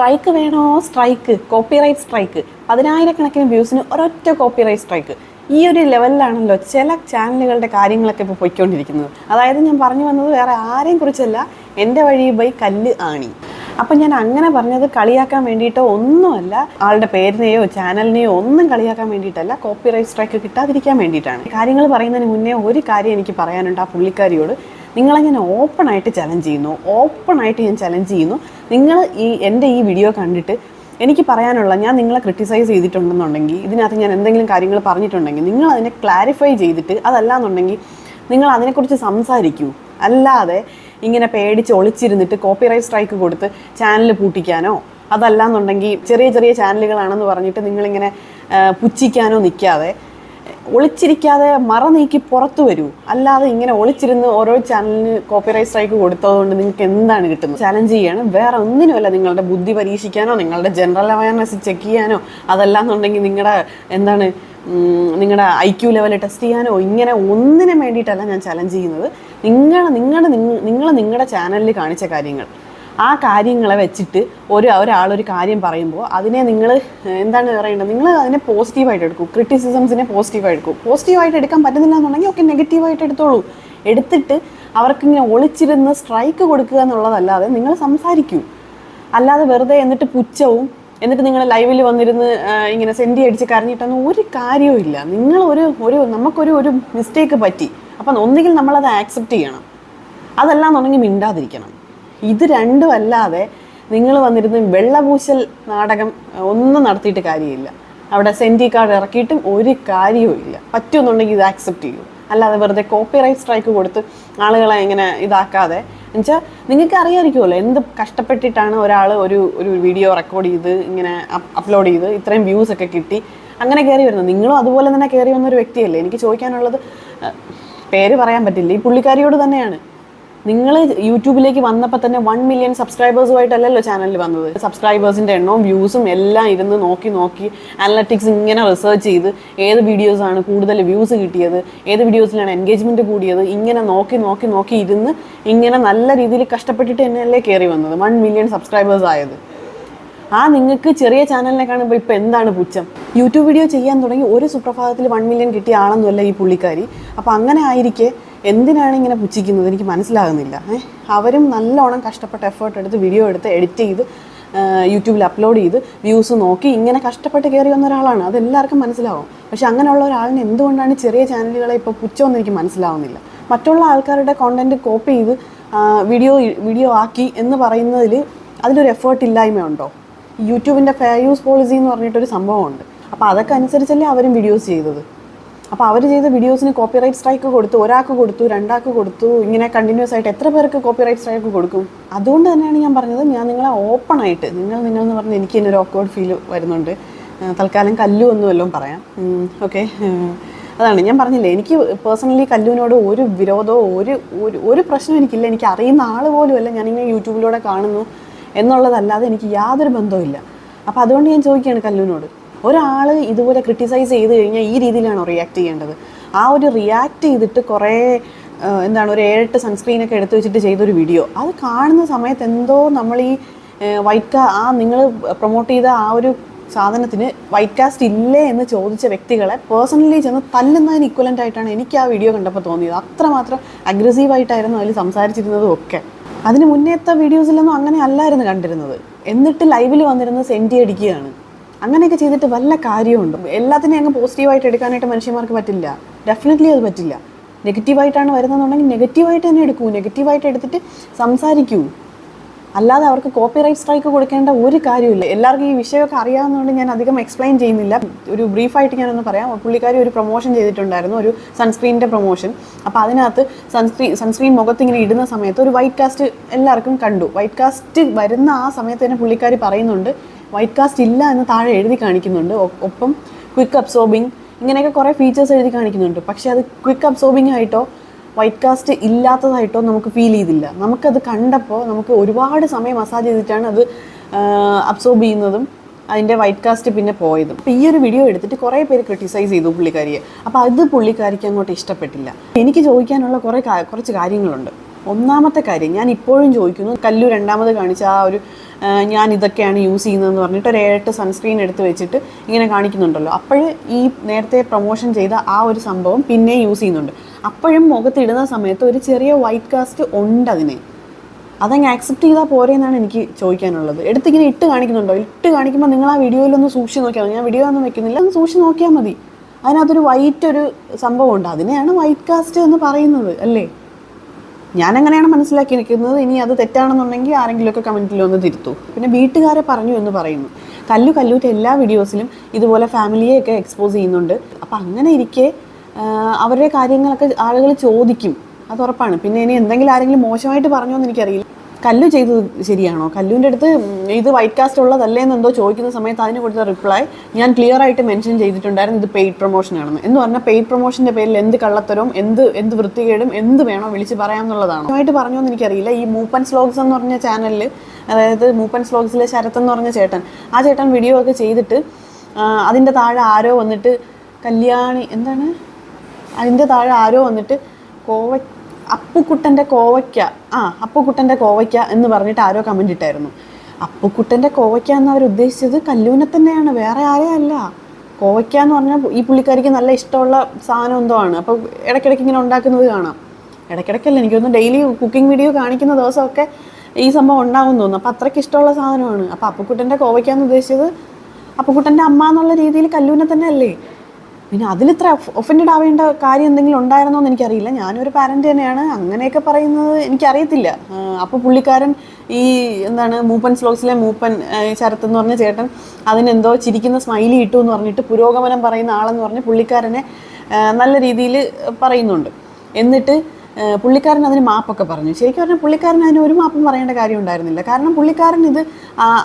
Strike വേണോ? Strike. Copyright strike പതിനായിരക്കണക്കിന് വ്യൂസിന് ഒരൊറ്റ കോപ്പിറൈറ്റ് സ്ട്രൈക്ക് ഈ ഒരു ലെവലിലാണല്ലോ ചില ചാനലുകളുടെ കാര്യങ്ങളൊക്കെ ഇപ്പോൾ പൊയ്ക്കൊണ്ടിരിക്കുന്നത്. അതായത് ഞാൻ പറഞ്ഞു വന്നത് വേറെ ആരെയും കുറിച്ചല്ല എന്റെ വഴി ബൈ കല്ല് ആണി. അപ്പം ഞാൻ അങ്ങനെ പറഞ്ഞത് കളിയാക്കാൻ വേണ്ടിയിട്ടോ ഒന്നുമല്ല ആളുടെ പേരിനെയോ ചാനലിനെയോ ഒന്നും കളിയാക്കാൻ വേണ്ടിയിട്ടല്ല കോപ്പിറൈറ്റ് സ്ട്രൈക്ക് കിട്ടാതിരിക്കാൻ വേണ്ടിയിട്ടാണ്. കാര്യങ്ങൾ പറയുന്നതിന് മുന്നേ ഒരു കാര്യം എനിക്ക് പറയാനുണ്ട് ആ പുള്ളിക്കാരിയോട്. നിങ്ങളെ ഞാൻ ഓപ്പണായിട്ട് ചലഞ്ച് ചെയ്യുന്നു? ഓപ്പണായിട്ട് ഞാൻ ചലഞ്ച് ചെയ്യുന്നു. നിങ്ങൾ ഈ എന്റെ ഈ വീഡിയോ കണ്ടിട്ട് എനിക്ക് പറയാനുള്ള ഞാൻ നിങ്ങളെ ക്രിട്ടിസൈസ് ചെയ്തിട്ടുണ്ടെന്നുണ്ടെങ്കിൽ ഇതിനകത്ത് ഞാൻ എന്തെങ്കിലും കാര്യങ്ങൾ പറഞ്ഞിട്ടുണ്ടെങ്കിൽ നിങ്ങൾ അതിനെ ക്ലാരിഫൈ ചെയ്തിട്ട് അതല്ല എന്നുണ്ടെങ്കിൽ നിങ്ങൾ അതിനെക്കുറിച്ച് സംസാരിക്കൂ. അല്ലാതെ ഇങ്ങനെ പേടിച്ച് ഒളിച്ചിരുന്നിട്ട് കോപ്പിറൈറ്റ് സ്ട്രൈക്ക് കൊടുത്ത് ചാനൽ പൂട്ടിക്കാനോ അതല്ല എന്നുണ്ടെങ്കിൽ ചെറിയ ചെറിയ ചാനലുകളാണെന്ന് പറഞ്ഞിട്ട് നിങ്ങളിങ്ങനെ പുച്ഛിക്കാനോ നിൽക്കാതെ ഒളിച്ചിരിക്കാതെ മറ നീക്കി പുറത്തു വരൂ. അല്ലാതെ ഇങ്ങനെ ഒളിച്ചിരുന്ന് ഓരോ ചാനലിന് കോപ്പിറൈറ്റ് സ്ട്രൈക്ക് കൊടുത്തതുകൊണ്ട് നിങ്ങൾക്ക് എന്താണ് കിട്ടുന്നത്? ചലഞ്ച് ചെയ്യാണ്. വേറെ ഒന്നിനുമല്ല നിങ്ങളുടെ ബുദ്ധി പരീക്ഷിക്കാനോ നിങ്ങളുടെ ജനറൽ അവയർനെസ് ചെക്ക് ചെയ്യാനോ അതല്ലാന്നുണ്ടെങ്കിൽ നിങ്ങളുടെ എന്താണ് നിങ്ങളുടെ ഐ ക്യു ലെവൽ ടെസ്റ്റ് ചെയ്യാനോ ഇങ്ങനെ ഒന്നിനും വേണ്ടിയിട്ടല്ല ഞാൻ ചലഞ്ച് ചെയ്യുന്നത്. നിങ്ങൾ നിങ്ങളുടെ നിങ്ങൾ നിങ്ങളുടെ ചാനലിൽ കാണിച്ച കാര്യങ്ങൾ. ആ കാര്യങ്ങളെ വെച്ചിട്ട് ഒരു ഒരാളൊരു കാര്യം പറയുമ്പോൾ അതിനെ നിങ്ങൾ എന്താണ് പറയേണ്ടത്? നിങ്ങൾ അതിനെ പോസിറ്റീവായിട്ട് എടുക്കൂ. ക്രിറ്റിസിസംസിനെ പോസിറ്റീവായിട്ട് എടുക്കൂ. പോസിറ്റീവായിട്ട് എടുക്കാൻ പറ്റുന്നില്ല എന്നുണ്ടെങ്കിൽ ഓക്കെ നെഗറ്റീവായിട്ട് എടുത്തോളൂ. എടുത്തിട്ട് അവർക്കിങ്ങനെ ഒളിച്ചിരുന്ന് സ്ട്രൈക്ക് കൊടുക്കുക എന്നുള്ളതല്ലാതെ നിങ്ങൾ സംസാരിക്കൂ. അല്ലാതെ വെറുതെ എന്നിട്ട് പുച്ഛവും എന്നിട്ട് നിങ്ങൾ ലൈവിൽ വന്നിരുന്ന് ഇങ്ങനെ സെന്റി അടിച്ച് കരഞ്ഞിട്ടൊന്നും ഒരു കാര്യവുമില്ല നിങ്ങൾ ഒരു ഒരു നമുക്കൊരു ഒരു മിസ്റ്റേക്ക് പറ്റി. അപ്പം ഒന്നുകിൽ നമ്മളത് ആക്സെപ്റ്റ് ചെയ്യണം. അതല്ലാന്നുണ്ടെങ്കിൽ മിണ്ടാതിരിക്കണം. ഇത് രണ്ടും അല്ലാതെ നിങ്ങൾ വന്നിരുന്ന് വെള്ളപൂശൽ നാടകം ഒന്നും നടത്തിയിട്ട് കാര്യമില്ല. അവിടെ സെന്റി കാർഡ് ഇറക്കിയിട്ടും ഒരു കാര്യവും ഇല്ല. പറ്റുമെന്നുണ്ടെങ്കിൽ ഇത് ആക്സെപ്റ്റ് ചെയ്യൂ. അല്ലാതെ വെറുതെ കോപ്പിറൈറ്റ് സ്ട്രൈക്ക് കൊടുത്ത് ആളുകളെ ഇങ്ങനെ ഇതാക്കാതെ. എന്നുവെച്ചാൽ നിങ്ങൾക്ക് അറിയാമായിരിക്കുമല്ലോ എന്ത് കഷ്ടപ്പെട്ടിട്ടാണ് ഒരാൾ ഒരു ഒരു വീഡിയോ റെക്കോർഡ് ചെയ്ത് ഇങ്ങനെ അപ്ലോഡ് ചെയ്ത് ഇത്രയും വ്യൂസ് ഒക്കെ കിട്ടി. അങ്ങനെ കയറി വരുന്നത്. നിങ്ങളും അതുപോലെ തന്നെ കയറി വന്നൊരു വ്യക്തിയല്ലേ? എനിക്ക് ചോദിക്കാനുള്ളത് പേര് പറയാൻ പറ്റില്ല. ഈ പുള്ളിക്കാരിയോട് തന്നെയാണ്. നിങ്ങൾ യൂട്യൂബിലേക്ക് വന്നപ്പോൾ തന്നെ വൺ മില്യൺ സബ്സ്ക്രൈബേഴ്സുമായിട്ടല്ലല്ലോ ചാനലിൽ വന്നത്. സബ്സ്ക്രൈബേഴ്സിന്റെ എണ്ണവും വ്യൂസും എല്ലാം ഇരുന്ന് നോക്കി നോക്കി അനലറ്റിക്സ് ഇങ്ങനെ റിസർച്ച് ചെയ്ത് ഏത് വീഡിയോസാണ് കൂടുതൽ വ്യൂസ് കിട്ടിയത് ഏത് വീഡിയോസിലാണ് എൻഗേജ്മെന്റ് കൂടിയത് ഇങ്ങനെ നോക്കി നോക്കി നോക്കി ഇരുന്ന് ഇങ്ങനെ നല്ല രീതിയിൽ കഷ്ടപ്പെട്ടിട്ട് തന്നെയല്ലേ കയറി വന്നത് വൺ മില്യൺ സബ്സ്ക്രൈബേഴ്സ് ആയത്. ആ നിങ്ങൾക്ക് ചെറിയ ചാനലിനെ കാണുമ്പോൾ ഇപ്പോൾ എന്താണ് പുച്ഛം? യൂട്യൂബ് വീഡിയോ ചെയ്യാൻ തുടങ്ങി ഒരു സുപ്രഭാതത്തിൽ വൺ മില്യൺ കിട്ടിയ ആളൊന്നുമല്ല ഈ പുള്ളിക്കാരി. അപ്പോൾ അങ്ങനെ ആയിരിക്കെ എന്തിനാണ് ഇങ്ങനെ പുച്ഛിക്കുന്നത്? എനിക്ക് മനസ്സിലാകുന്നില്ല. അവരും നല്ലോണം കഷ്ടപ്പെട്ട് എഫേർട്ട് എടുത്ത് വീഡിയോ എടുത്ത് എഡിറ്റ് ചെയ്ത് യൂട്യൂബിൽ അപ്ലോഡ് ചെയ്ത് വ്യൂസ് നോക്കി ഇങ്ങനെ കഷ്ടപ്പെട്ട് കയറി വന്ന ഒരാളാണ്. അതെല്ലാവർക്കും മനസ്സിലാവും. പക്ഷെ അങ്ങനെയുള്ള ഒരാളിന് എന്തുകൊണ്ടാണ് ചെറിയ ചാനലുകളെ ഇപ്പോൾ പുച്ഛമെന്ന് എനിക്ക് മനസ്സിലാവുന്നില്ല. മറ്റുള്ള ആൾക്കാരുടെ കോണ്ടന്റ് കോപ്പി ചെയ്ത് വീഡിയോ വീഡിയോ ആക്കി എന്ന് പറയുന്നതിൽ അതിലൊരു എഫേർട്ട് ഇല്ലായ്മ ഉണ്ടോ യൂട്യൂബിന്റെ ഫെയർ യൂസ് പോളിസി എന്ന് പറഞ്ഞിട്ടൊരു സംഭവമുണ്ട്. അപ്പോൾ അതൊക്കെ അനുസരിച്ചല്ലേ അവരും വീഡിയോസ് ചെയ്തത്? അപ്പോൾ അവർ ചെയ്ത വീഡിയോസിന് കോപ്പിറൈറ്റ് സ്ട്രൈക്ക് കൊടുത്തു ഒരാൾക്ക് കൊടുത്തു രണ്ടാൾക്ക് കൊടുത്തു ഇങ്ങനെ കണ്ടിന്യൂസ് ആയിട്ട് എത്ര പേർക്ക് കോപ്പിറൈറ്റ് സ്ട്രൈക്ക് കൊടുക്കും? അതുകൊണ്ട് തന്നെയാണ് ഞാൻ പറഞ്ഞത് ഞാൻ നിങ്ങളെ ഓപ്പൺ ആയിട്ട് നിങ്ങൾ നിങ്ങൾ എന്ന് പറഞ്ഞാൽ എനിക്ക് തന്നെ ഒരു ഓക്വേർഡ് ഫീൽ വരുന്നുണ്ട്. തൽക്കാലം കല്ലു എന്ന് വല്ലതും പറയാം. ഓക്കെ അതാണ് ഞാൻ പറഞ്ഞില്ലേ എനിക്ക് പേഴ്സണലി കല്ലുവിനോട് ഒരു വിരോധമോ ഒരു ഒരു ഒരു പ്രശ്നം എനിക്കില്ല. എനിക്ക് അറിയുന്ന ആൾ പോലുമല്ല ഞാനിങ്ങനെ യൂട്യൂബിലൂടെ കാണുന്നു എന്നുള്ളതല്ലാതെ എനിക്ക് യാതൊരു ബന്ധവുമില്ല. അപ്പോൾ അതുകൊണ്ട് ഞാൻ ചോദിക്കുകയാണ് കല്ലുവിനോട് ഒരാൾ ഇതുപോലെ ക്രിട്ടിസൈസ് ചെയ്ത് കഴിഞ്ഞാൽ ഈ രീതിയിലാണോ റിയാക്ട് ചെയ്യേണ്ടത്? ആ ഒരു റിയാക്ട് ചെയ്തിട്ട് കുറേ എന്താണ് ഒരു ഏഴെട്ട് സൺസ്ക്രീനൊക്കെ എടുത്തു വെച്ചിട്ട് ചെയ്തൊരു വീഡിയോ അത് കാണുന്ന സമയത്ത് എന്തോ നമ്മൾ ഈ വൈറ്റ് കാ ആ നിങ്ങൾ പ്രൊമോട്ട് ചെയ്ത ആ ഒരു സാധനത്തിന് വൈറ്റ് കാസ്റ്റ് ഇല്ലേ എന്ന് ചോദിച്ച വ്യക്തികളെ പേഴ്സണലി ചെന്ന് തല്ലുന്നതിന് ഇക്വലന്റ് ആയിട്ടാണ് എനിക്ക് ആ വീഡിയോ കണ്ടപ്പോൾ തോന്നിയത്. അത്രമാത്രം അഗ്രസീവായിട്ടായിരുന്നു അതിൽ സംസാരിച്ചിരുന്നതും ഒക്കെ. അതിന് മുന്നേത്തെ വീഡിയോസിലൊന്നും അങ്ങനെ അല്ലായിരുന്നു കണ്ടിരുന്നത്. എന്നിട്ട് ലൈവിൽ വന്നിരുന്ന് സെന്റി അടിക്കുകയാണ്. അങ്ങനെയൊക്കെ ചെയ്തിട്ട് വല്ല കാര്യമുണ്ട്? എല്ലാത്തിനെയും അങ്ങ് പോസിറ്റീവായിട്ട് എടുക്കാനായിട്ട് മനുഷ്യന്മാർക്ക് പറ്റില്ല. ഡെഫിനറ്റ്ലി അത് പറ്റില്ല. നെഗറ്റീവായിട്ടാണ് വരുന്നതെന്നുണ്ടെങ്കിൽ നെഗറ്റീവായിട്ട് തന്നെ എടുക്കൂ. നെഗറ്റീവായിട്ട് എടുത്തിട്ട് സംസാരിക്കൂ. അല്ലാതെ അവർക്ക് കോപ്പിറൈറ്റ് സ്ട്രൈക്ക് കൊടുക്കേണ്ട ഒരു കാര്യമില്ല എല്ലാവർക്കും ഈ വിഷയമൊക്കെ അറിയാവുന്നതുകൊണ്ട് ഞാൻ അധികം എക്സ്പ്ലെയിൻ ചെയ്യുന്നില്ല. ഒരു ബ്രീഫായിട്ട് ഞാനൊന്ന് പറയാം. പുള്ളിക്കാരി ഒരു പ്രൊമോഷൻ ചെയ്തിട്ടുണ്ടായിരുന്നു. ഒരു സൺസ്ക്രീനിന്റെ പ്രൊമോഷൻ അപ്പോൾ അതിനകത്ത് സൺസ്ക്രീൻ സൺസ്ക്രീൻ മുഖത്ത് ഇങ്ങനെ ഇടുന്ന സമയത്ത് ഒരു വൈറ്റ് കാസ്റ്റ് എല്ലാവർക്കും കണ്ടു. വൈറ്റ് കാസ്റ്റ് വരുന്ന ആ സമയത്ത് തന്നെ പുള്ളിക്കാരി പറയുന്നുണ്ട് വൈറ്റ് കാസ്റ്റ് ഇല്ല എന്ന് താഴെ എഴുതി കാണിക്കുന്നുണ്ട്. ഒപ്പം ക്വിക്ക് അബ്സോർബിങ് ഇങ്ങനെയൊക്കെ കുറേ ഫീച്ചേഴ്സ് എഴുതി കാണിക്കുന്നുണ്ട്. പക്ഷേ അത് ക്വിക്ക് അബ്സോർബിങ് ആയിട്ടോ വൈറ്റ് കാസ്റ്റ് ഇല്ലാത്തതായിട്ടോ നമുക്ക് ഫീൽ ചെയ്തില്ല. നമുക്കത് കണ്ടപ്പോൾ നമുക്ക് ഒരുപാട് സമയം മസാജ് ചെയ്തിട്ടാണ് അത് അബ്സോർബ് ചെയ്യുന്നതും അതിന്റെ വൈറ്റ് കാസ്റ്റ് പിന്നെ പോയതും. അപ്പോൾ ഈ ഒരു വീഡിയോ എടുത്തിട്ട് കുറേ പേര് ക്രിട്ടിസൈസ് ചെയ്തു പുള്ളിക്കാരിയെ. അപ്പോൾ അത് പുള്ളിക്കാരിക്ക് അങ്ങോട്ട് ഇഷ്ടപ്പെട്ടില്ല. എനിക്ക് ചോദിക്കാനുള്ള കുറേ കുറച്ച് കാര്യങ്ങളുണ്ട്. ഒന്നാമത്തെ കാര്യം ഞാൻ ഇപ്പോഴും ചോദിക്കുന്നു കല്ലു രണ്ടാമത് കാണിച്ച ആ ഒരു ഞാൻ ഇതൊക്കെയാണ് യൂസ് ചെയ്യുന്നതെന്ന് പറഞ്ഞിട്ട് ഒരു ഏഴെട്ട് സൺസ്ക്രീൻ എടുത്ത് വെച്ചിട്ട് ഇങ്ങനെ കാണിക്കുന്നുണ്ടല്ലോ. അപ്പോൾ ഈ നേരത്തെ പ്രൊമോഷൻ ചെയ്ത ആ ഒരു സംഭവം പിന്നെ യൂസ് ചെയ്യുന്നുണ്ട്. അപ്പോഴും മുഖത്തിടുന്ന സമയത്ത് ഒരു ചെറിയ വൈറ്റ് കാസ്റ്റ് ഉണ്ട് അതിനെ. അതങ്ങ് ആക്സെപ്റ്റ് ചെയ്താൽ പോരെ എന്നാണ് എനിക്ക് ചോദിക്കാനുള്ളത്. എടുത്തിങ്ങനെ ഇട്ട് കാണിക്കുന്നുണ്ടോ? ഇട്ട് കാണിക്കുമ്പോൾ നിങ്ങൾ ആ വീഡിയോയിലൊന്ന് സൂക്ഷിച്ച് നോക്കിയാൽ മതി. ഞാൻ വീഡിയോ ഒന്നും വെക്കുന്നില്ല. ഒന്ന് സൂക്ഷിച്ച് നോക്കിയാൽ മതി. അതിനകത്തൊരു വൈറ്റ് ഒരു സംഭവം ഉണ്ട് അതിനെയാണ് വൈറ്റ് കാസ്റ്റ് എന്ന് പറയുന്നത് അല്ലേ? ഞാൻ അങ്ങനെയാണ് മനസ്സിലാക്കിയിരിക്കുന്നത്? ഇനി അത് തെറ്റാണെന്നുണ്ടെങ്കിൽ ആരെങ്കിലുമൊക്കെ കമന്റിൽ ഒന്ന് തിരുത്തു. പിന്നെ വീട്ടുകാരെ പറഞ്ഞു എന്ന് പറയുന്നു. കല്ലു കല്ലൂറ്റ് എല്ലാ വീഡിയോസിലും ഇതുപോലെ ഫാമിലിയെയൊക്കെ എക്സ്പോസ് ചെയ്യുന്നുണ്ട്. അപ്പം അങ്ങനെ ഇരിക്കെ അവരുടെ കാര്യങ്ങളൊക്കെ ആളുകൾ ചോദിക്കും. അത് ഉറപ്പാണ്. പിന്നെ ഇനി എന്തെങ്കിലും ആരെങ്കിലും മോശമായിട്ട് പറഞ്ഞോ എന്ന് എനിക്കറിയില്ല. കല്ലു ചെയ്തത് ശരിയാണോ? കല്ലുവിന്റെ അടുത്ത് ഇത് വൈറ്റ് കാസ്റ്റ് ഉള്ളതല്ലേ എന്നെന്തോ ചോദിക്കുന്ന സമയത്ത് അതിന് കൊടുത്ത റിപ്ലൈ ഞാൻ ക്ലിയർ ആയിട്ട് മെൻഷൻ ചെയ്തിട്ടുണ്ടായിരുന്നു ഇത് പെയ്ഡ് പ്രൊമോഷൻ ആണെന്ന്. എന്ന് പറഞ്ഞാൽ പെയ്ഡ് പ്രൊമോഷന്റെ പേരിൽ എന്ത് കള്ളത്തരവും എന്ത് എന്ത് വൃത്തികേടും എന്ത് വേണോ വിളിച്ച് പറയാമെന്നുള്ളതാണ് ആയിട്ട് പറഞ്ഞോ എന്ന് എനിക്കറിയില്ല. ഈ മൂപ്പൻ സ്ലോഗ്സ് എന്ന് പറഞ്ഞ ചാനലിൽ അതായത് മൂപ്പൻ സ്ലോഗ്സിലെ ശരത് എന്ന് പറഞ്ഞ ചേട്ടൻ ആ ചേട്ടൻ വീഡിയോ ഒക്കെ ചെയ്തിട്ട് അതിന്റെ താഴെ ആരോ വന്നിട്ട് കല്യാണി എന്താണ്? അതിന്റെ താഴെ ആരോ വന്നിട്ട് കോവ അപ്പുക്കുട്ടന്റെ കോവയ്ക്ക. ആ അപ്പുക്കുട്ടന്റെ കോവയ്ക്ക എന്ന് പറഞ്ഞിട്ട് ആരോ കമന്റ് ഇട്ടായിരുന്നു. അപ്പുക്കുട്ടന്റെ കോവയ്ക്ക എന്ന് അവർ ഉദ്ദേശിച്ചത് കല്ലൂനെ തന്നെയാണ് വേറെ ആരെയല്ല കോവയ്ക്ക എന്ന് പറഞ്ഞാൽ ഈ പുള്ളിക്കാരിക്ക് നല്ല ഇഷ്ടമുള്ള സാധനം എന്തോ ആണ്. അപ്പോൾ ഇടയ്ക്കിടയ്ക്ക് ഇങ്ങനെ ഉണ്ടാക്കുന്നത് കാണാം. ഇടയ്ക്കിടയ്ക്കല്ല എനിക്കൊന്ന് ഡെയിലി കുക്കിംഗ് വീഡിയോ കാണിക്കുന്ന ദിവസമൊക്കെ ഈ സംഭവം ഉണ്ടാവും തോന്നുന്നു. അപ്പോൾ അത്രയ്ക്ക് ഇഷ്ടമുള്ള സാധനമാണ്. അപ്പോൾ അപ്പുക്കുട്ടന്റെ കോവയ്ക്ക എന്ന് ഉദ്ദേശിച്ചത് അപ്പുക്കുട്ടന്റെ അമ്മ എന്നുള്ള രീതിയിൽ കല്ലൂനെ തന്നെ അല്ലേ പിന്നെ അതിലിത്ര ഒഫൻഡഡ് ആവേണ്ട കാര്യം എന്തെങ്കിലും ഉണ്ടായിരുന്നോ എന്ന് എനിക്കറിയില്ല. ഞാനൊരു പാരന്റ് തന്നെയാണ്. അങ്ങനെയൊക്കെ പറയുന്നത് എനിക്കറിയത്തില്ല. അപ്പോൾ പുള്ളിക്കാരൻ ഈ എന്താണ് മൂപ്പൻ സ്ലോക്സിലെ മൂപ്പൻ ചരത്ത് എന്ന് പറഞ്ഞ ചേട്ടൻ അതിനെന്തോ ചിരിക്കുന്ന സ്മൈലി ഇട്ടു എന്ന് പറഞ്ഞിട്ട് പുരോഗമനം പറയുന്ന ആളെന്ന് പറഞ്ഞ് പുള്ളിക്കാരനെ നല്ല രീതിയിൽ പറയുന്നുണ്ട്. എന്നിട്ട് പുള്ളിക്കാരൻ അതിന് മാപ്പൊക്കെ പറഞ്ഞു. ശരിക്കും പറഞ്ഞാൽ പുള്ളിക്കാരൻ അതിന് ഒരു മാപ്പും പറയേണ്ട കാര്യം ഉണ്ടായിരുന്നില്ല. കാരണം പുള്ളിക്കാരൻ ഇത്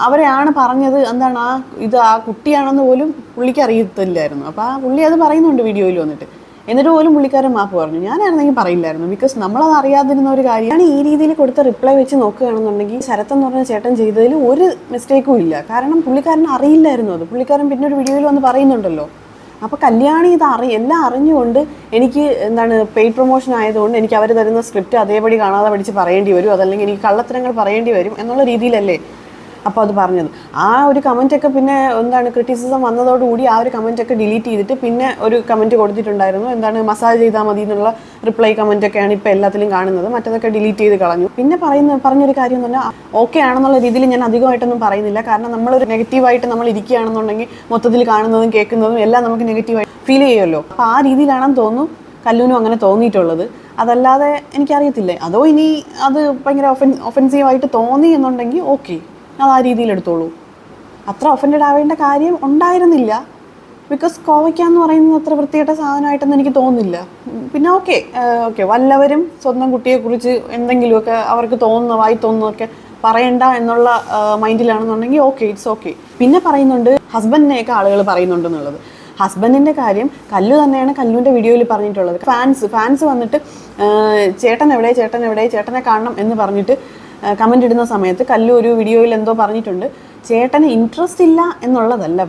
അവരെയാണ് പറഞ്ഞത് എന്താണ് ആ ഇത് ആ കുട്ടിയാണെന്ന് പോലും പുള്ളിക്ക് അറിയത്തില്ലായിരുന്നു. അപ്പോൾ ആ പുള്ളി അത് പറയുന്നുണ്ട് വീഡിയോയിൽ വന്നിട്ട്. എന്നിട്ട് പോലും പുള്ളിക്കാരൻ മാപ്പ് പറഞ്ഞു. ഞാനായിരുന്നെങ്കിൽ പറയില്ലായിരുന്നു. ബിക്കോസ് നമ്മളത് അറിയാതിരുന്ന ഒരു കാര്യമാണ് ഈ രീതിയിൽ കൊടുത്ത റിപ്ലൈ വെച്ച് നോക്കുകയാണെന്നുണ്ടെങ്കിൽ ശരത് എന്ന് പറഞ്ഞ ചേട്ടൻ ചെയ്തതിൽ ഒരു മിസ്റ്റേക്കും ഇല്ല. കാരണം പുള്ളിക്കാരൻ അറിയില്ലായിരുന്നു അത്. പുള്ളിക്കാരൻ പിന്നെ ഒരു വീഡിയോയിൽ വന്ന് പറയുന്നുണ്ടല്ലോ. അപ്പോൾ കല്യാണി ഇത് അറി എല്ലാം അറിഞ്ഞുകൊണ്ട് എനിക്ക് എന്താണ് പെയ്ഡ് പ്രൊമോഷൻ ആയതുകൊണ്ട് എനിക്ക് അവർ തരുന്ന സ്ക്രിപ്റ്റ് അതേപടി കാണാതെ പഠിച്ച് പറയേണ്ടി വരും. അതല്ലെങ്കിൽ എനിക്ക് കള്ളത്തരങ്ങൾ പറയേണ്ടി വരും എന്നുള്ള രീതിയിലല്ലേ അപ്പോൾ അത് പറഞ്ഞത്. ആ ഒരു കമന്റൊക്കെ പിന്നെ എന്താണ് ക്രിറ്റിസിസം വന്നതോടുകൂടി ആ ഒരു കമന്റൊക്കെ ഡിലീറ്റ് ചെയ്തിട്ട് പിന്നെ ഒരു കമന്റ് കൊടുത്തിട്ടുണ്ടായിരുന്നു. എന്താണ് മസാജ് ചെയ്താൽ മതി എന്നുള്ള റിപ്ലൈ കമന്റൊക്കെയാണ് ഇപ്പോൾ എല്ലാത്തിലും കാണുന്നത്. മറ്റതൊക്കെ ഡിലീറ്റ് ചെയ്ത് കളഞ്ഞു. പിന്നെ പറയുന്ന പറഞ്ഞൊരു കാര്യം എന്ന് പറഞ്ഞാൽ ഓക്കെ ആണെന്നുള്ള രീതിയിൽ ഞാൻ അധികമായിട്ടൊന്നും പറയുന്നില്ല. കാരണം നമ്മളൊരു നെഗറ്റീവായിട്ട് നമ്മൾ ഇരിക്കുകയാണെന്നുണ്ടെങ്കിൽ മൊത്തത്തിൽ കാണുന്നതും കേൾക്കുന്നതും എല്ലാം നമുക്ക് നെഗറ്റീവായി ഫീൽ ചെയ്യുമല്ലോ. അപ്പോൾ ആ രീതിയിലാണെന്ന് തോന്നുന്നു കല്ലൂനും അങ്ങനെ തോന്നിയിട്ടുള്ളത്. അതല്ലാതെ എനിക്കറിയത്തില്ല. അതോ ഇനി അത് ഭയങ്കര ഒഫൻ ഒഫൻസീവായിട്ട് തോന്നി എന്നുണ്ടെങ്കിൽ ഓക്കെ അത് ആ രീതിയിൽ എടുത്തോളൂ. അത്ര ഒഫൻഡഡ് ആവേണ്ട കാര്യം ഉണ്ടായിരുന്നില്ല. ബിക്കോസ് കോവയ്ക്ക എന്ന് പറയുന്നത് അത്ര വൃത്തികെട്ട സാധനമായിട്ടൊന്നും എനിക്ക് തോന്നുന്നില്ല. പിന്നെ ഓക്കെ ഓക്കെ വല്ലവരും സ്വന്തം കുട്ടിയെക്കുറിച്ച് എന്തെങ്കിലുമൊക്കെ അവർക്ക് തോന്നുന്ന വായി തോന്നുന്നതൊക്കെ പറയണ്ട എന്നുള്ള മൈൻഡിലാണെന്നുണ്ടെങ്കിൽ ഓക്കെ ഇറ്റ്സ് ഓക്കെ പിന്നെ പറയുന്നുണ്ട് ഹസ്ബൻഡിനെയൊക്കെ ആളുകൾ പറയുന്നുണ്ടെന്നുള്ളത്. ഹസ്ബൻഡിന്റെ കാര്യം കല്ലു തന്നെയാണ് കല്ലുവിന്റെ വീഡിയോയിൽ പറഞ്ഞിട്ടുള്ളത്. ഫാൻസ് ഫാൻസ് വന്നിട്ട് ചേട്ടൻ എവിടെ ചേട്ടൻ എവിടെ ചേട്ടനെ കാണണം എന്ന് പറഞ്ഞിട്ട് കമന്റ് ഇടുന്ന സമയത്ത് കല്ലു ഒരു വീഡിയോയിൽ എന്തോ പറഞ്ഞിട്ടുണ്ട്. ചേട്ടന് ഇൻട്രസ്റ്റ് ഇല്ല എന്നുള്ളതല്ല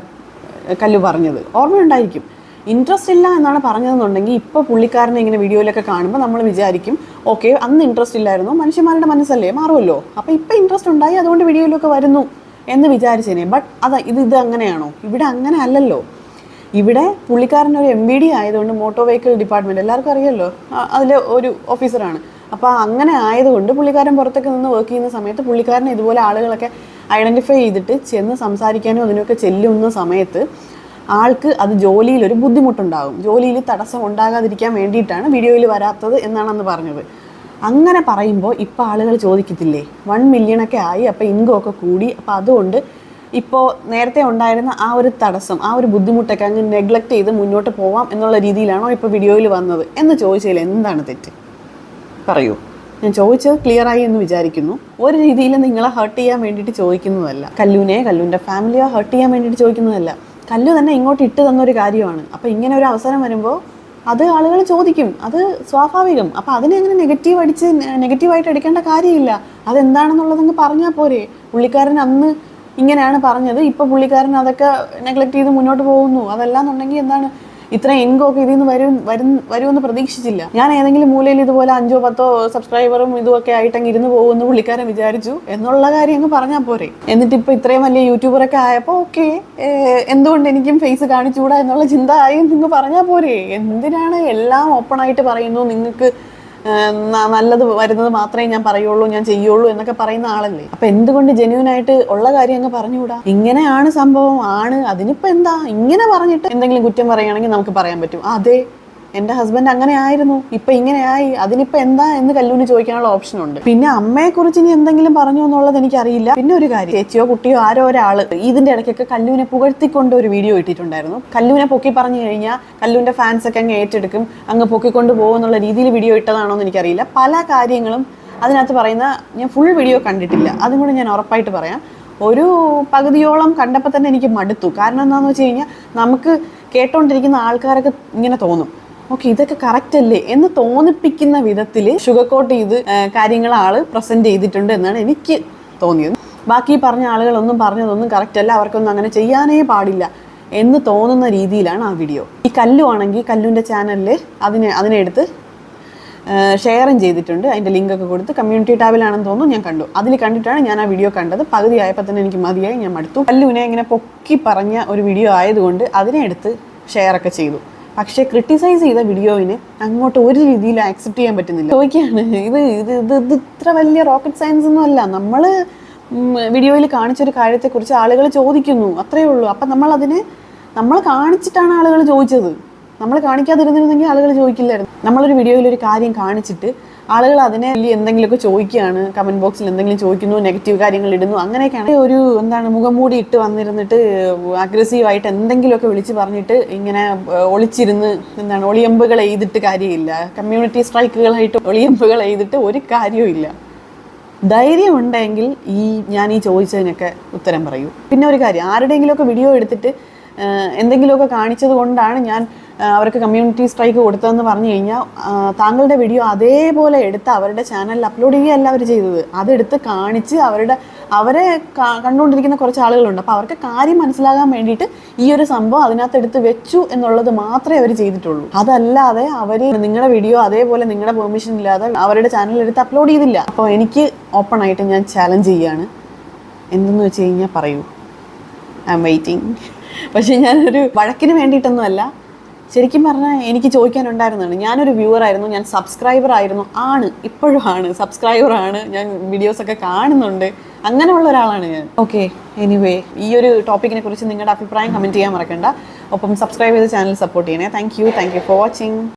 കല്ലു പറഞ്ഞത്. ഓർമ്മയുണ്ടായിരിക്കും. ഇൻട്രസ്റ്റ് ഇല്ല എന്നാണ് പറഞ്ഞതെന്നുണ്ടെങ്കിൽ ഇപ്പോൾ പുള്ളിക്കാരനെ ഇങ്ങനെ വീഡിയോയിലൊക്കെ കാണുമ്പോൾ നമ്മൾ വിചാരിക്കും ഓക്കെ അന്ന് ഇൻട്രസ്റ്റ് ഇല്ലായിരുന്നു. മനുഷ്യന്മാരുടെ മനസ്സല്ലേ? മാറുമല്ലോ. അപ്പോൾ ഇപ്പോൾ ഇൻട്രസ്റ്റ് ഉണ്ടായി അതുകൊണ്ട് വീഡിയോയിലൊക്കെ വരുന്നു എന്ന് വിചാരിച്ചേനെ. ബട്ട് അത് ഇത് ഇത് അങ്ങനെയാണോ? ഇവിടെ അങ്ങനെ അല്ലല്ലോ. ഇവിടെ പുള്ളിക്കാരൻ ഒരു എം ബി ഡി ആയതുകൊണ്ട് മോട്ടോർ വെഹിക്കിൾ ഡിപ്പാർട്ട്മെന്റ് എല്ലാവർക്കും അറിയാമല്ലോ അതിലെ ഒരു ഓഫീസറാണ് അപ്പോൾ അങ്ങനെ ആയതുകൊണ്ട് പുള്ളിക്കാരൻ പുറത്തൊക്കെ നിന്ന് വർക്ക് ചെയ്യുന്ന സമയത്ത് പുള്ളിക്കാരൻ ഇതുപോലെ ആളുകളൊക്കെ ഐഡന്റിഫൈ ചെയ്തിട്ട് ചെന്ന് സംസാരിക്കാനും അതിനൊക്കെ ചെല്ലുന്ന സമയത്ത് ആൾക്ക് അത് ജോലിയിൽ ഒരു ബുദ്ധിമുട്ടുണ്ടാകും. ജോലിയിൽ തടസ്സം ഉണ്ടാകാതിരിക്കാൻ വേണ്ടിയിട്ടാണ് വീഡിയോയിൽ വരാത്തത് എന്നാണ് അന്ന് പറഞ്ഞത്. അങ്ങനെ പറയുമ്പോൾ ഇപ്പോൾ ആളുകൾ ചോദിക്കത്തില്ലേ? വൺ മില്യണൊക്കെ ആയി അപ്പോൾ ഇൻകം ഒക്കെ കൂടി. അപ്പോൾ അതുകൊണ്ട് ഇപ്പോൾ നേരത്തെ ഉണ്ടായിരുന്ന ആ ഒരു തടസ്സം ആ ഒരു ബുദ്ധിമുട്ടൊക്കെ അങ്ങ് നെഗ്ലക്ട് ചെയ്ത് മുന്നോട്ട് പോവാം എന്നുള്ള രീതിയിലാണോ ഇപ്പോൾ വീഡിയോയിൽ വന്നത്? എന്ന് ചോദിച്ചതിൽ എന്താണ് തെറ്റ്? പറയൂ. ഞാൻ ചോദിച്ചത് ക്ലിയർ ആയി എന്ന് വിചാരിക്കുന്നു. ഒരു രീതിയിൽ നിങ്ങളെ ഹേർട്ട് ചെയ്യാൻ വേണ്ടിയിട്ട് ചോദിക്കുന്നതല്ല. കല്ലുവിനെ കല്ലുവിന്റെ ഫാമിലിയോ ഹേർട്ട് ചെയ്യാൻ വേണ്ടിയിട്ട് ചോദിക്കുന്നതല്ല. കല്ലു തന്നെ ഇങ്ങോട്ട് ഇട്ട് തന്നൊരു കാര്യമാണ്. അപ്പോൾ ഇങ്ങനെ ഒരു അവസരം വരുമ്പോൾ അത് ആളുകൾ ചോദിക്കും. അത് സ്വാഭാവികം. അപ്പോൾ അതിനെ അങ്ങനെ നെഗറ്റീവ് അടിച്ച് നെഗറ്റീവായിട്ട് എടുക്കേണ്ട കാര്യമില്ല. അതെന്താണെന്നുള്ളതെന്ന് പറഞ്ഞാൽ പോരെ. പുള്ളിക്കാരൻ അന്ന് ഇങ്ങനെയാണ് പറഞ്ഞത്. ഇപ്പോൾ പുള്ളിക്കാരൻ അതൊക്കെ നെഗ്ലക്ട് ചെയ്ത് മുന്നോട്ട് പോകുന്നു. അതല്ലാന്നുണ്ടെങ്കിൽ എന്താണ് ഇത്ര ഇൻകമൊക്കെ ഇതിൽ നിന്ന് വരും വരും വരുമെന്ന് പ്രതീക്ഷിച്ചില്ല. ഞാൻ ഏതെങ്കിലും മൂലയിൽ ഇതുപോലെ അഞ്ചോ പത്തോ സബ്സ്ക്രൈബറും ഇതുമൊക്കെ ആയിട്ട് അങ്ങ് ഇരുന്ന് പോകുമെന്ന് പുള്ളിക്കാരൻ വിചാരിച്ചു. എന്നുള്ള കാര്യം അങ്ങ് പറഞ്ഞാൽ പോരെ. എന്നിട്ട് ഇപ്പോൾ ഇത്രയും വലിയ യൂട്യൂബറൊക്കെ ആയപ്പോൾ ഓക്കെ എന്തുകൊണ്ട് എനിക്കും ഫേസ് കാണിച്ചുകൂടാ എന്നുള്ള ചിന്ത ആയി നിങ്ങൾ പറഞ്ഞാൽ പോരെ. എന്തിനാണ് എല്ലാം ഓപ്പൺ ആയിട്ട് പറയുന്നു? നിങ്ങൾക്ക് നല്ലത് വരുന്നത് മാത്രമേ ഞാൻ പറയുള്ളൂ ഞാൻ ചെയ്യുള്ളൂ എന്നൊക്കെ പറയുന്ന ആളല്ലേ? അപ്പൊ എന്തുകൊണ്ട് ജെന്യൂൻ ആയിട്ട് ഉള്ള കാര്യം അങ്ങ് പറഞ്ഞുകൂടാ? ഇങ്ങനെയാണ് സംഭവം ആണ്. അതിനിപ്പോ എന്താ? ഇങ്ങനെ പറഞ്ഞിട്ട് എന്തെങ്കിലും കുറ്റം പറയുകയാണെങ്കിൽ നമുക്ക് പറയാൻ പറ്റും. അതെ എന്റെ ഹസ്ബൻഡ് അങ്ങനെ ആയിരുന്നു. ഇപ്പൊ ഇങ്ങനെ ആയി. അതിനിപ്പോ എന്താ എന്ന് കല്ലൂന് ചോദിക്കാനുള്ള ഓപ്ഷൻ ഉണ്ട്. പിന്നെ അമ്മയെ കുറിച്ച് ഇനി എന്തെങ്കിലും പറഞ്ഞു എന്നുള്ളത് എനിക്കറിയില്ല. പിന്നെ ഒരു കാര്യം. ചേച്ചിയോ കുട്ടിയോ ആരോ ഒരാൾ ഇതിന്റെ ഇടയ്ക്കൊക്കെ കല്ലൂനെ പുകഴ്ത്തിക്കൊണ്ട് ഒരു വീഡിയോ ഇട്ടിട്ടുണ്ടായിരുന്നു. കല്ലൂനെ പൊക്കി പറഞ്ഞു കഴിഞ്ഞാൽ കല്ലൂന്റെ ഫാൻസ് ഒക്കെ അങ്ങ് ഏറ്റെടുക്കും. അങ്ങ് പൊക്കിക്കൊണ്ട് പോകുമെന്നുള്ള രീതിയിൽ വീഡിയോ ഇട്ടതാണോ എന്ന് എനിക്കറിയില്ല. പല കാര്യങ്ങളും അതിനകത്ത് പറയുന്ന ഞാൻ ഫുൾ വീഡിയോ കണ്ടിട്ടില്ല. അതും കൂടെ ഞാൻ ഉറപ്പായിട്ട് പറയാം. ഒരു പകുതിയോളം കണ്ടപ്പോൾ തന്നെ എനിക്ക് മടുത്തു. കാരണം എന്താണെന്ന് വെച്ച് കഴിഞ്ഞാൽ നമുക്ക് കേട്ടോണ്ടിരിക്കുന്ന ആൾക്കാരൊക്കെ ഇങ്ങനെ തോന്നും. ഓക്കെ ഇതൊക്കെ കറക്റ്റ് അല്ലേ? എന്ന് തോന്നിപ്പിക്കുന്ന വിധത്തിൽ ഷുഗർ കോട്ട് ചെയ്ത് കാര്യങ്ങൾ ആൾ പ്രസന്റ് ചെയ്തിട്ടുണ്ട് എന്നാണ് എനിക്ക് തോന്നിയത്. ബാക്കി പറഞ്ഞ ആളുകളൊന്നും പറഞ്ഞതൊന്നും കറക്റ്റ് അല്ല അവർക്കൊന്നും അങ്ങനെ ചെയ്യാനേ പാടില്ല എന്ന് തോന്നുന്ന രീതിയിലാണ് ആ വീഡിയോ ഈ കല്ലു ആണെങ്കിൽ കല്ലുന്റെ ചാനലിൽ അതിനെ അതിനെടുത്ത് ഷെയറും ചെയ്തിട്ടുണ്ട്. അതിന്റെ ലിങ്കൊക്കെ കൊടുത്ത് കമ്മ്യൂണിറ്റി ടാബിലാണെന്ന് തോന്നുന്നു ഞാൻ കണ്ടു. അതിൽ കണ്ടിട്ടാണ് ഞാൻ ആ വീഡിയോ കണ്ടത്. പകുതി ആയപ്പോൾ തന്നെ എനിക്ക് മതിയായി ഞാൻ മടുത്തു. കല്ലുവിനെ ഇങ്ങനെ പൊക്കി പറഞ്ഞ ഒരു വീഡിയോ ആയതുകൊണ്ട് അതിനെ എടുത്ത് ഷെയറൊക്കെ ചെയ്തു. പക്ഷേ ക്രിട്ടിസൈസ് ചെയ്ത വീഡിയോവിന് അങ്ങോട്ട് ഒരു രീതിയിൽ ആക്സെപ്റ്റ് ചെയ്യാൻ പറ്റുന്നില്ല. ചോദിക്കുകയാണ് ഇത് ഇത് ഇത് ഇത് ഇത്ര വലിയ റോക്കറ്റ് സയൻസ് ഒന്നും അല്ല. നമ്മൾ വീഡിയോയിൽ കാണിച്ചൊരു കാര്യത്തെക്കുറിച്ച് ആളുകൾ ചോദിക്കുന്നു. അത്രയേ ഉള്ളൂ. അപ്പം നമ്മൾ അതിന് നമ്മൾ കാണിച്ചിട്ടാണ് ആളുകൾ ചോദിച്ചത്. നമ്മൾ കാണിക്കാതിരുന്നിരുന്നെങ്കിൽ ആളുകൾ ചോദിക്കില്ലായിരുന്നു. നമ്മളൊരു വീഡിയോയിൽ ഒരു കാര്യം കാണിച്ചിട്ട് ആളുകൾ അതിനെ എന്തെങ്കിലുമൊക്കെ ചോദിക്കുകയാണ് കമന്റ് ബോക്സിൽ എന്തെങ്കിലും ചോദിക്കുന്നു നെഗറ്റീവ് കാര്യങ്ങൾ ഇടുന്നു അങ്ങനെയൊക്കെയാണ് ഒരു എന്താണ് മുഖം മൂടി ഇട്ട് വന്നിരുന്നിട്ട് അഗ്രസീവായിട്ട് എന്തെങ്കിലുമൊക്കെ വിളിച്ച് പറഞ്ഞിട്ട് ഇങ്ങനെ ഒളിച്ചിരുന്ന് എന്താണ് ഒളിയമ്പുകൾ എഴുതിട്ട് കാര്യമില്ല. കമ്മ്യൂണിറ്റി സ്ട്രൈക്കുകളായിട്ട് ഒളിയമ്പുകൾ എഴുതിട്ട് ഒരു കാര്യവും ഇല്ല. ധൈര്യം ഉണ്ടെങ്കിൽ ഈ ഞാൻ ഈ ചോദിച്ചതിനൊക്കെ ഉത്തരം പറയൂ. പിന്നെ ഒരു കാര്യം ആരുടെയെങ്കിലുമൊക്കെ വീഡിയോ എടുത്തിട്ട് എന്തെങ്കിലുമൊക്കെ കാണിച്ചത് കൊണ്ടാണ് ഞാൻ അവർക്ക് കമ്മ്യൂണിറ്റി സ്ട്രൈക്ക് കൊടുത്തതെന്ന് പറഞ്ഞു കഴിഞ്ഞാൽ താങ്കളുടെ വീഡിയോ അതേപോലെ എടുത്ത് അവരുടെ ചാനലിൽ അപ്ലോഡ് ചെയ്യുകയല്ല അവർ ചെയ്തത്. അതെടുത്ത് കാണിച്ച് അവരുടെ അവരെ കണ്ടുകൊണ്ടിരിക്കുന്ന കുറച്ച് ആളുകളുണ്ട്. അപ്പോൾ അവർക്ക് കാര്യം മനസ്സിലാകാൻ വേണ്ടിയിട്ട് ഈ ഒരു സംഭവം അതിനകത്ത് എടുത്ത് വെച്ചു എന്നുള്ളത് മാത്രമേ അവർ ചെയ്തിട്ടുള്ളൂ. അതല്ലാതെ അവർ നിങ്ങളുടെ വീഡിയോ അതേപോലെ നിങ്ങളുടെ പെർമിഷൻ ഇല്ലാതെ അവരുടെ ചാനലിൽ എടുത്ത് അപ്ലോഡ് ചെയ്തില്ല. അപ്പോൾ എനിക്ക് ഓപ്പൺ ആയിട്ട് ഞാൻ ചാലഞ്ച് ചെയ്യാണ്. എന്തെന്ന് വെച്ച് കഴിഞ്ഞാൽ പറയൂ. ഐ എം വെയിറ്റിംഗ് പക്ഷേ ഞാനൊരു വഴക്കിന് വേണ്ടിയിട്ടൊന്നുമല്ല. ശരിക്കും പറഞ്ഞാൽ എനിക്ക് ചോദിക്കാനുണ്ടായിരുന്നതാണ്. ഞാനൊരു വ്യൂവർ ആയിരുന്നു ഞാൻ സബ്സ്ക്രൈബർ ആയിരുന്നു ആണ് ഇപ്പോഴും ആണ് സബ്സ്ക്രൈബർ ആണ് ഞാൻ വീഡിയോസ് ഒക്കെ കാണുന്നുണ്ട്. അങ്ങനെയുള്ള ഒരാളാണ് ഞാൻ. ഓക്കെ എനിവേ ഈ ഒരു ടോപ്പിക്കിനെ കുറിച്ച് നിങ്ങളുടെ അഭിപ്രായം കമന്റ് ചെയ്യാൻ മറക്കണ്ട. ഒപ്പം സബ്സ്ക്രൈബ് ചെയ്ത് ചാനൽ സപ്പോർട്ട് ചെയ്യണേ. Thank you thank you for watching